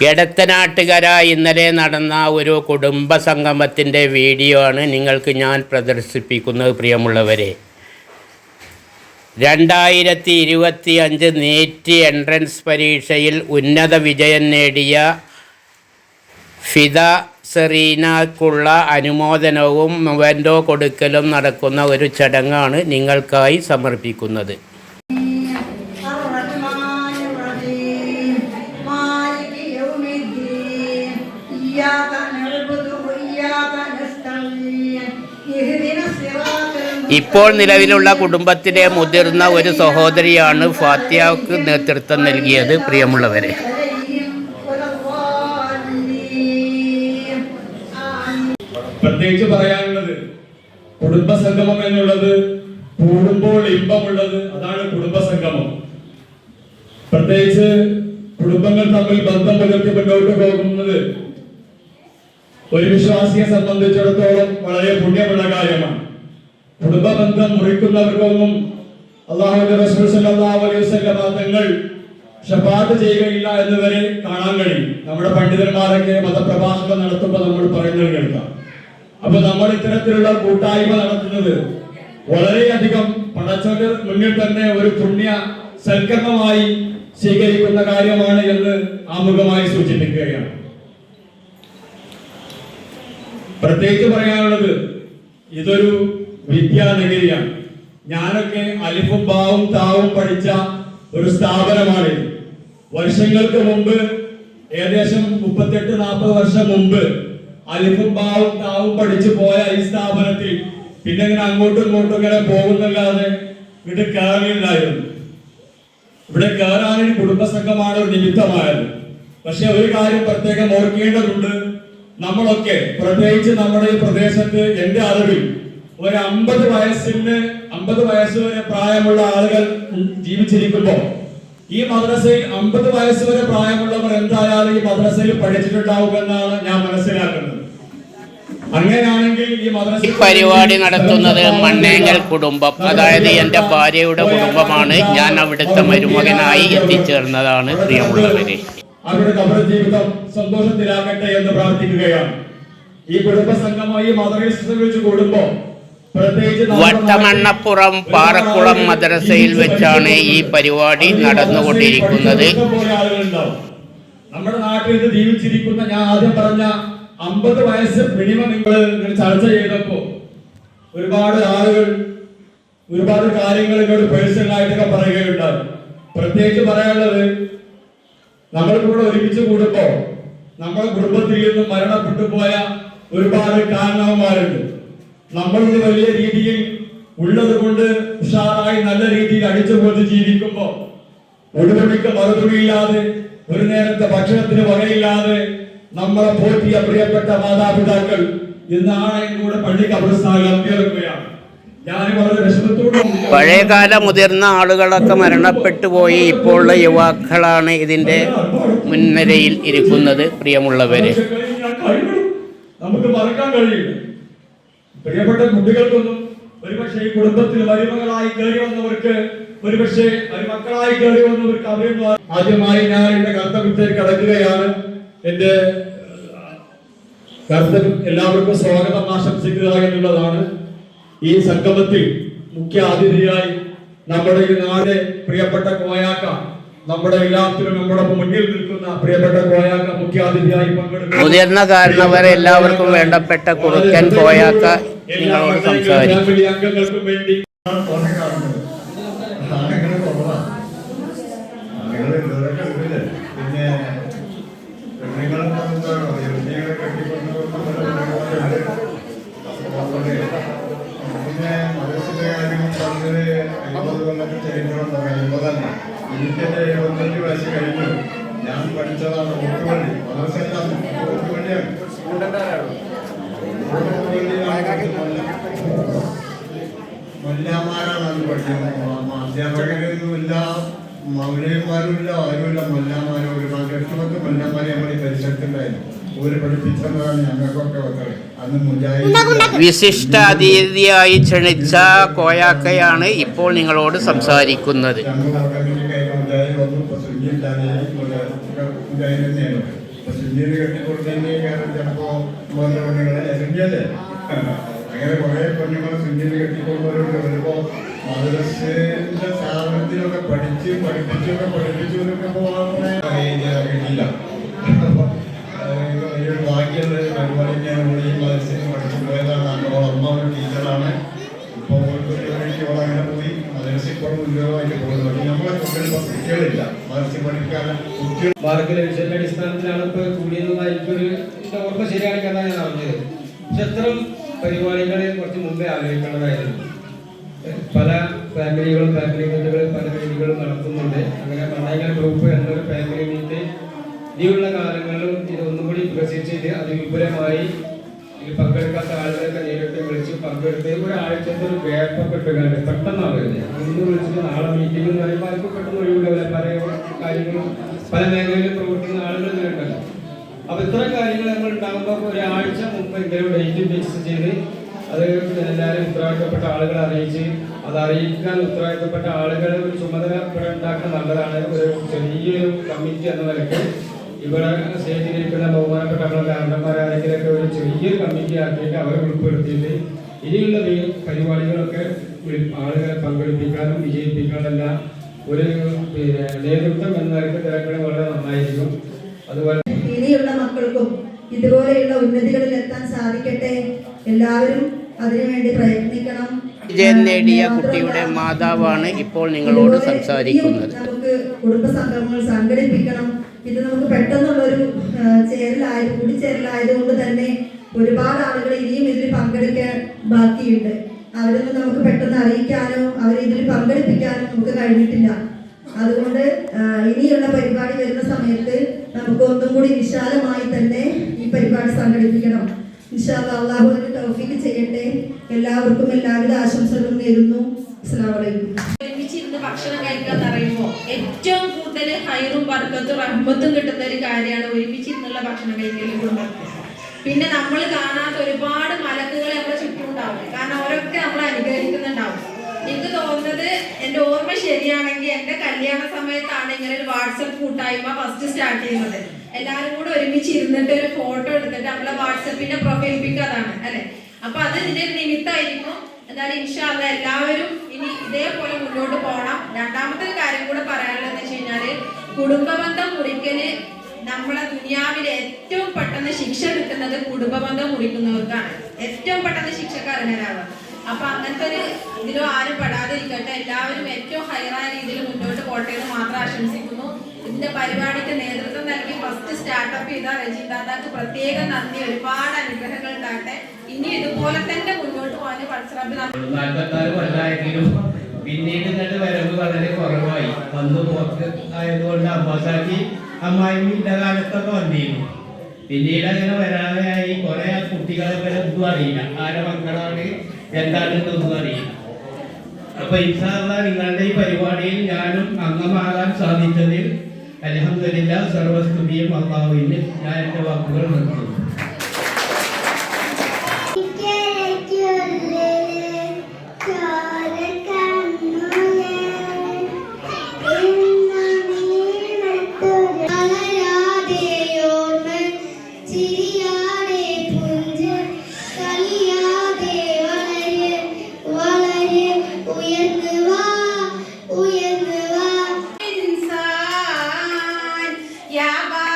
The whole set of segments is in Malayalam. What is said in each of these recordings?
എടത്തനാട്ടുകര ഇന്നലെ നടന്ന ഒരു കുടുംബ സംഗമത്തിന്റെ വീഡിയോ ആണ് നിങ്ങൾക്ക് ഞാൻ പ്രദർശിപ്പിക്കുന്നത് പ്രിയമുള്ളവരെ. രണ്ടായിരത്തി ഇരുപത്തി അഞ്ച് നീറ്റ് എൻട്രൻസ് പരീക്ഷയിൽ ഉന്നത വിജയം നേടിയ ഫിദ സെറീനക്കുള്ള അനുമോദനവും മൊവൻഡോ കൊടുക്കലും നടക്കുന്ന ഒരു ചടങ്ങാണ് നിങ്ങൾക്കായി സമർപ്പിക്കുന്നത്. ഇപ്പോൾ നിലവിലുള്ള കുടുംബത്തിലെ മുതിർന്ന ഒരു സഹോദരിയാണ് ഫാത്തിയാക്ക് നേതൃത്വം നൽകിയത്. പ്രിയമുള്ളവരെ. പ്രത്യേകിച്ച് പറയാനുള്ളത് കുടുംബസംഗമം എന്നുള്ളത് കൂടുമ്പോൾ ഇമ്പമുള്ളത് അതാണ് കുടുംബസംഗമം. പ്രത്യേകിച്ച് കുടുംബങ്ങൾ തമ്മിൽ ബന്ധം പുലർത്തി മുന്നോട്ട് പോകുന്നത് ഒരു വിശ്വാസിയെ സംബന്ധിച്ചിടത്തോളം വളരെ പുണ്യമുള്ള കാര്യമാണ്. ബന്ധം മുറിക്കുന്നവർക്കൊന്നും അള്ളാഹുവിന്റെ റസൂൽ അലൈഹി തങ്ങൾ ചെയ്യുകയില്ല എന്ന് വരെ കാണാൻ കഴിയും. നമ്മുടെ പണ്ഡിതന്മാരൊക്കെ മതപ്രഭാഷണം നടത്തുമ്പോൾ നമ്മൾ പറയുന്നത് കേൾക്കാം. അപ്പൊ നമ്മൾ ഇത്തരത്തിലുള്ള കൂട്ടായ്മ നടത്തുന്നത് വളരെയധികം പടച്ചോന്റെ മുന്നിൽ തന്നെ ഒരു പുണ്യ സൽക്കരണമായി സ്വീകരിക്കുന്ന കാര്യമാണ് എന്ന് ആമുഖമായി സൂചിപ്പിക്കുകയാണ്. പ്രത്യേകിച്ച് പറയാനുള്ളത് ഇതൊരു വിദ്യാനഗരിയാണ്. ഞാനൊക്കെ അലിഫും ബാവും താവും പഠിച്ച ഒരു സ്ഥാപനമാണ് വർഷങ്ങൾക്ക് മുമ്പ് ഏകദേശം മുപ്പത്തെട്ട് നാൽപ്പത് വർഷം മുമ്പ് അലിഫും ബാവും താവും പഠിച്ചു പോയ ഈ സ്ഥാപനത്തിൽ പിന്നെ ഇങ്ങനെ അങ്ങോട്ടും ഇങ്ങോട്ടും ഇങ്ങനെ പോകുന്നല്ലാതെ ഇവിടെ കയറിയില്ലായിരുന്നു ഇവിടെ കയറാൻ കുടുംബസംഘമാണ് ഒരു നിമിത്തമായത്. പക്ഷെ ഒരു കാര്യം പ്രത്യേകം ഓർക്കേണ്ടതുണ്ട്. നമ്മളൊക്കെ പ്രത്യേകിച്ച് നമ്മുടെ ഈ പ്രദേശത്ത് എന്റെ അറിവിൽ ഒരു അമ്പത് വയസ്സിന് അമ്പത് വയസ്സ് വരെ പ്രായമുള്ള ആളുകൾ ജീവിച്ചിരിക്കുമ്പോൾ ഈ മദ്രസയിൽ അമ്പത് വയസ്സ് വരെ പ്രായമുള്ളവർ എന്തായാലും ഈ മദ്രസയിൽ പഠിച്ചിട്ടുണ്ടാവുമെന്നാണ് ഞാൻ മനസ്സിലാക്കുന്നത്. അങ്ങനെയാണെങ്കിൽ ഈ പരിപാടി നടത്തുന്നത് മണ്ണേങ്ങൽ കുടുംബം. അതായത് എന്റെ ഭാര്യയുടെ കുടുംബമാണ്. ഞാൻ അവിടുത്തെ മരുമകനായി എത്തിച്ചേർന്നതാണ്. പ്രിയമുള്ളവരെ. അവരുടെ കബർ ജീവിതം സന്തോഷത്തിലാകട്ടെ എന്ന് പ്രാർത്ഥിക്കുകയാണ്. ഈ കുടുംബ സംഘമായി മദ്രസ വെച്ച് കൂടുമ്പോ പ്രത്യേകിച്ച് നമ്മുടെ വട്ടമണ്ണപ്പുറം പാറക്കുളം മദ്രസയിൽ വെച്ചാണ് ഈ പരിപാടി നടന്നുകൊണ്ടിരിക്കുന്നത്. നമ്മുടെ നാട്ടിൽ ഇത് ജീവിച്ചിരിക്കുന്ന ഞാൻ ആദ്യം പറഞ്ഞ അമ്പത് വയസ്സ് മിനിമം നിങ്ങൾ ചർച്ച ചെയ്തപ്പോ ഒരുപാട് ആളുകൾ ഒരുപാട് കാര്യങ്ങൾ എന്നോട് പേഴ്സണൽ ആയിട്ടൊക്കെ പറയുകയുണ്ടായി. പ്രത്യേകിച്ച് പറയാനുള്ളത് നമ്മൾ കൂടെ ഒരുമിച്ച് കൂടുമ്പോ നമ്മുടെ കുടുംബത്തിൽ നിന്ന് മരണപ്പെട്ടു പോയ ഒരുപാട് കാരണവന്മാരുണ്ട്. നമ്മൾ ഇത് വലിയ രീതിയിൽ ഉള്ളത് കൊണ്ട് ഉഷാറായി നല്ല രീതിയിൽ അടിച്ചുപോട്ട് ജീവിക്കുമ്പോ ഒടുവിമിക്ക മറുതുണിയില്ലാതെ ഒരു നേരത്തെ ഭക്ഷണത്തിന് വകയില്ലാതെ നമ്മളെ പോറ്റിയ പ്രിയപ്പെട്ട മാതാപിതാക്കൾ ഇന്ന് ആളെയും കൂടെ പള്ളി വിഷമത്തോടും പഴയകാല മുതിർന്ന ആളുകളൊക്കെ മരണപ്പെട്ടു പോയി ഇപ്പോഴുള്ള യുവാക്കളാണ് ഇതിന്റെ മുൻനിരയിൽ ഇരിക്കുന്നത് പ്രിയമുള്ളവര്. നമുക്ക് മറക്കാൻ കഴിയില്ല. പ്രിയപ്പെട്ട കുട്ടികൾക്കൊന്നും ഒരുപക്ഷെ ഈ കുടുംബത്തിൽ മരുമകളായി കയറി വന്നവർക്ക് ഒരുപക്ഷെ മരുമക്കളായി കയറി വന്നവർക്ക് അറിയുന്നു ആദ്യമായി ഞാൻ എന്റെ കർത്തവ്യത്തിൽ കടക്കുകയാണ്. എന്റെ കർത്തവ്യം എല്ലാവർക്കും സ്വാഗതം ആശംസിക്കുക എന്നുള്ളതാണ്. ഈ സംഗമത്തിൽ മുഖ്യ അതിഥിയായി നമ്മുടെ ഈ നാട് പ്രിയപ്പെട്ട കോയാക്ക നമ്മുടെ എല്ലാത്തിനും നമ്മുടെ മുന്നിൽ നിൽക്കുന്ന പ്രിയപ്പെട്ട കോയാക്ക മുഖ്യാതിഥിയായി പങ്കെടുക്കുന്നു. മുതിർന്ന കാരണവരെ എല്ലാവർക്കും വേണ്ടപ്പെട്ട കുറുക്കൻ കോയാക്ക നിങ്ങളോട് സംസാരിക്കും. അംഗങ്ങൾക്കും വേണ്ടി ആണുങ്ങൾ കുറവാ. ഞാൻ പഠിച്ചതാണ് മൊല്ലാമാരാണ് അത് പഠിക്കുന്നത് അധ്യാപകരൊന്നുമില്ല മൗലയന്മാരുമില്ല ആരുമില്ല. മൊല്ലാമാരും ഒരുപാട് എട്ടുപത്ത് മൊല്ലാമാരെ നമ്മുടെ പരിസരത്തുണ്ടായിരുന്നു. ഒരു വിശിഷ്ട അതിഥിയായി ക്ഷണിച്ച കോയാക്കയാണ് ഇപ്പോൾ നിങ്ങളോട് സംസാരിക്കുന്നത്. ഞങ്ങൾ കമ്മ്യൂണിറ്റി പക്ഷെ തന്നെയാണ് സുന്ദരി കെട്ടിക്കൊടുത്തതിന്റെ കാരണം ചിലപ്പോ മോന്റെ പെണ്ണുങ്ങളെ സുന്ദരല്ലേ അങ്ങനെ കുറെ പെണ്ണുങ്ങളെ സുന്ദരി കെട്ടിക്കൊണ്ടുവരുന്നുണ്ട് വരുമ്പോ മദ്രസിന്റെ സ്ഥാപനത്തിലൊക്കെ പഠിച്ച് പഠിപ്പിച്ചൊക്കെ പഠിപ്പിച്ചവരൊക്കെ എന്നൊക്കെ മുമ്പേ പല ഫാമിലികളും ഫാമിലി മീറ്റുകൾ പല വേദികളും നടത്തുന്നുണ്ട്. അങ്ങനെ മണ്ണായിക്കൽ ഗ്രൂപ്പ് എന്നൊരു ഫാമിലി മീറ്റ് ഇനിയുള്ള കാലങ്ങളിലും ഇതൊന്നും കൂടി വികസിച്ചിട്ട് അതിവിപുലമായി ഇതിൽ പങ്കെടുക്കാത്ത ആളുകളൊക്കെ നേരിട്ട് വിളിച്ച് പങ്കെടുത്ത് ഒരാഴ്ചത്തെ ഒരു ഗ്യാപ്പൊക്കെ ഇട്ടുകൊണ്ട് പെട്ടെന്നാണ് വരുന്നത് ഇന്ന് വിളിച്ചിട്ട് നാളെ മീറ്റിംഗ് എന്ന് പറയുമ്പോൾ അവർക്ക് പെട്ടെന്ന് ഒഴിവില്ല. പല കാര്യങ്ങളും പല മേഖലയിലും പ്രവർത്തിക്കുന്ന ആളുകൾ ഇങ്ങനെയുണ്ടല്ലോ അപ്പൊ ഇത്തരം കാര്യങ്ങൾ നമ്മൾ ഉണ്ടാകുമ്പോൾ ഒരാഴ്ച മുമ്പ് എന്തെങ്കിലും ഡേറ്റ് ഫിക്സ് ചെയ്ത് അത് എല്ലാവരും ഉത്തരവാദിത്തപ്പെട്ട ആളുകളെ അറിയിച്ച് അത് അറിയിക്കാൻ ഉത്തരവാദിത്തപ്പെട്ട ആളുകളെ ഒരു നല്ലതാണ്. ഒരു ചെറിയൊരു കമ്മിറ്റി എന്ന നിലയ്ക്ക് ഇവിടെ സ്റ്റേജിലിരിക്കുന്ന ബഹുമാനപ്പെട്ട നമ്മുടെ കാരണന്മാരാരെങ്കിലൊക്കെ ഒരു ചെറിയൊരു കമ്മിറ്റി ആക്കിയിട്ട് അവരെ ഉൾപ്പെടുത്തിയിട്ട് ഇനിയുള്ള പരിപാടികളൊക്കെ ആളുകളെ പങ്കെടുപ്പിക്കാനും വിജയിപ്പിക്കാനെല്ലാം ഒരു നേതൃത്വം എന്ന നിലയ്ക്ക് തിരക്കണ വളരെ നന്നായിരിക്കും. അതുപോലെ ഇനിയുള്ള മക്കൾക്കും ഇതുപോലെയുള്ള ഉന്നതികളിൽ എത്താൻ സാധിക്കട്ടെ. എല്ലാവരും അതിനുവേണ്ടി പ്രയത്നിക്കണം. വിജയം നേടിയ കുട്ടിയുടെ മാതാവാണ് ഇപ്പോൾ നിങ്ങളോട് സംസാരിക്കുന്നത്. നമുക്ക് കുടുംബ സംഗമങ്ങൾ സംഘടിപ്പിക്കണം. ഇത് നമുക്ക് പെട്ടെന്നുള്ളൊരു ആ, ചേരലായത് കൂടിച്ചേരലായതുകൊണ്ട് തന്നെ ഒരുപാട് ആളുകൾ ഇനിയും ഇതിൽ പങ്കെടുക്കാൻ ബാക്കിയുണ്ട്. അവരൊന്നും നമുക്ക് പെട്ടെന്ന് അറിയിക്കാനോ അവരെ ഇതിൽ പങ്കെടുപ്പിക്കാനോ നമുക്ക് കഴിഞ്ഞിട്ടില്ല. അതുകൊണ്ട് ഇനിയുള്ള പരിപാടി വരുന്ന സമയത്ത് നമുക്ക് ഒന്നും കൂടി വിശാലമായി തന്നെ ഈ പരിപാടി സംഘടിപ്പിക്കണം. ഇൻഷാല്ലാ അള്ളാഹു അതിന് തൗഫീക്ക് ചെയ്യട്ടെ. എല്ലാവർക്കും എല്ലാവിധ ആശംസകളും നേരുന്നു. ഒരുമിച്ചിരുന്ന് ഭക്ഷണം കഴിക്കാന്ന് പറയുമ്പോൾ ഏറ്റവും കൂടുതൽ ഹൈറും വർക്കത്തും റഹ്മത്തും കിട്ടുന്ന ഒരു കാര്യമാണ് ഒരുമിച്ചിരുന്നുള്ള ഭക്ഷണം കഴിക്കലും പിന്നെ നമ്മൾ കാണാത്ത ഒരുപാട് മലക്കുകൾ നമ്മുടെ ചുറ്റും ഉണ്ടാവും കാരണം അവരൊക്കെ നമ്മൾ അനുഗ്രഹിക്കുന്നുണ്ടാവും. എനിക്ക് തോന്നുന്നത് എന്റെ ഓർമ്മ ശരിയാണെങ്കിൽ എന്റെ കല്യാണ സമയത്താണ് ഇങ്ങനെ ഒരു വാട്സപ്പ് കൂട്ടായ്മ ഫസ്റ്റ് സ്റ്റാർട്ട് ചെയ്യുന്നത്. എല്ലാവരും കൂടെ ഒരുമിച്ച് ഇരുന്നിട്ട് ഒരു ഫോട്ടോ എടുത്തിട്ട് നമ്മളെ വാട്സപ്പിന്റെ പ്രൊഫൈൽ പിക്ക് അതാണ് അല്ലെ? അപ്പൊ അത് ഇതിന്റെ നിമിത്തമായിരിക്കും എന്തായാലും ഇൻഷാല്ല എല്ലാവരും ഇനി ഇതേപോലെ മുന്നോട്ട് പോകണം രണ്ടാമത്തെ കാര്യം കൂടെ പറയാനുള്ളത് വെച്ച് കഴിഞ്ഞാൽ കുടുംബബന്ധം മുറിക്കൽ നമ്മളെ ദുനിയാവിലെ ഏറ്റവും പെട്ടെന്ന് ശിക്ഷ കിട്ടുന്നത് കുടുംബബന്ധം മുറിക്കുന്നവർക്കാണ്. ഏറ്റവും പെട്ടെന്ന് ശിക്ഷക്കാരനാവുക അപ്പൊ അങ്ങനത്തെ ഒരു ഇതിലും ആരും പെടാതിരിക്കട്ടെ. എല്ലാവരും ഏറ്റവും ഹയറായ രീതിയിൽ മുന്നോട്ട് പോട്ടെ എന്ന് മാത്രം ആശംസിക്കുന്നു. ഇതിന്റെ പരിപാടിക്ക് നേതൃത്വം നൽകി ഫസ്റ്റ് സ്റ്റാർട്ടപ്പ് ചെയ്ത രജിതാദാക്ക് പ്രത്യേക നന്ദി. ഒരുപാട് അനുഗ്രഹങ്ങൾ ഉണ്ടാകട്ടെ. ഇനി ഇതുപോലെ തന്നെ മുന്നോട്ട് പോകാൻ പിന്നീട് ഇന്നത്തെ വരവ് വളരെ കുറവായി. വന്ന് പോക്ക് ആയതുകൊണ്ട് അബ്ബാസാക്കി ഇന്ന കാലത്തൊക്കെ വന്നിരുന്നു. പിന്നീട് അങ്ങനെ വരാതെയായി. കുറെ കുട്ടികളെ വരെ ഒന്നും അറിയില്ല. ആരെ മക്കളാണ്? എന്താണ് ഇതൊന്നും അറിയില്ല. അപ്പൊ ഇൻഷാല്ല നിങ്ങളുടെ ഈ പരിപാടിയിൽ ഞാനും അംഗമാകാൻ സാധിച്ചതിൽ അലഹമില്ല സർവസ്തുതിയും അള്ളാഹുവിന് ഞാൻ എന്റെ വാക്കുകൾ നിർത്തുന്നു. Rabbi.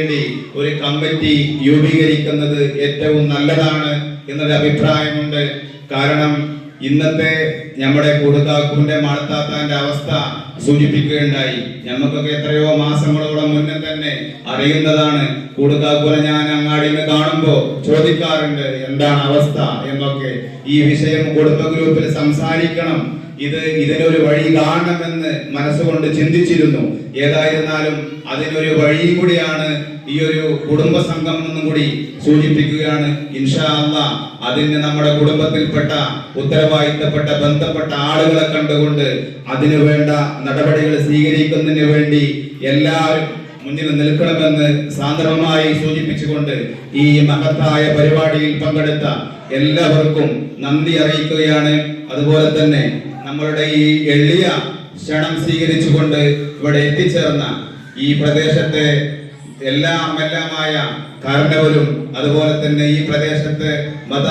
വേണ്ടി ഒരു കമ്മിറ്റി രൂപീകരിക്കുന്നത് ഏറ്റവും നല്ലതാണ് എന്നൊരു അഭിപ്രായമുണ്ട്. കാരണം ഇന്നത്തെ നമ്മുടെ കൊടുക്കാക്കുന്റെ മാളത്താത്താന്റെ അവസ്ഥ സൂചിപ്പിക്കുകയുണ്ടായി. ഞമ്മക്കൊക്കെ എത്രയോ മാസങ്ങളോളം മുന്നേ തന്നെ അറിയുന്നതാണ്. കൊടുക്കാക്കുല ഞാൻ അങ്ങാടിയിൽ നിന്ന് കാണുമ്പോൾ ചോദിക്കാറുണ്ട് എന്താണ് അവസ്ഥ എന്നൊക്കെ. ഈ വിഷയം കുടുംബ ഗ്രൂപ്പിൽ സംസാരിക്കണം. ഇത് ഇതിനൊരു വഴി കാണണമെന്ന് മനസ്സുകൊണ്ട് ചിന്തിച്ചിരുന്നു. ഏതായിരുന്നാലും അതിനൊരു വഴി കൂടിയാണ് ഈ ഒരു കുടുംബ സംഘം എന്നും കൂടി സൂചിപ്പിക്കുകയാണ്. ഇൻഷാ അല്ല അതിന് നമ്മുടെ കുടുംബത്തിൽപ്പെട്ട ഉത്തരവാദിത്തപ്പെട്ട ബന്ധപ്പെട്ട ആളുകളെ കണ്ടുകൊണ്ട് അതിനു വേണ്ട നടപടികൾ സ്വീകരിക്കുന്നതിന് വേണ്ടി എല്ലാവരും മുന്നിൽ നിൽക്കണമെന്ന് സാന്ദ്രമായി സൂചിപ്പിച്ചുകൊണ്ട് ഈ മഹത്തായ പരിപാടിയിൽ പങ്കെടുത്ത എല്ലാവർക്കും നന്ദി അറിയിക്കുകയാണ്. അതുപോലെ തന്നെ നമ്മളുടെ ഈ എളിയ ക്ഷണം സ്വീകരിച്ചുകൊണ്ട് ഇവിടെ എത്തിച്ചേർന്ന ഈ പ്രദേശത്തെ എല്ലാം എല്ലാമായ കാരണവരും അതുപോലെ തന്നെ ഈ പ്രദേശത്തെ മത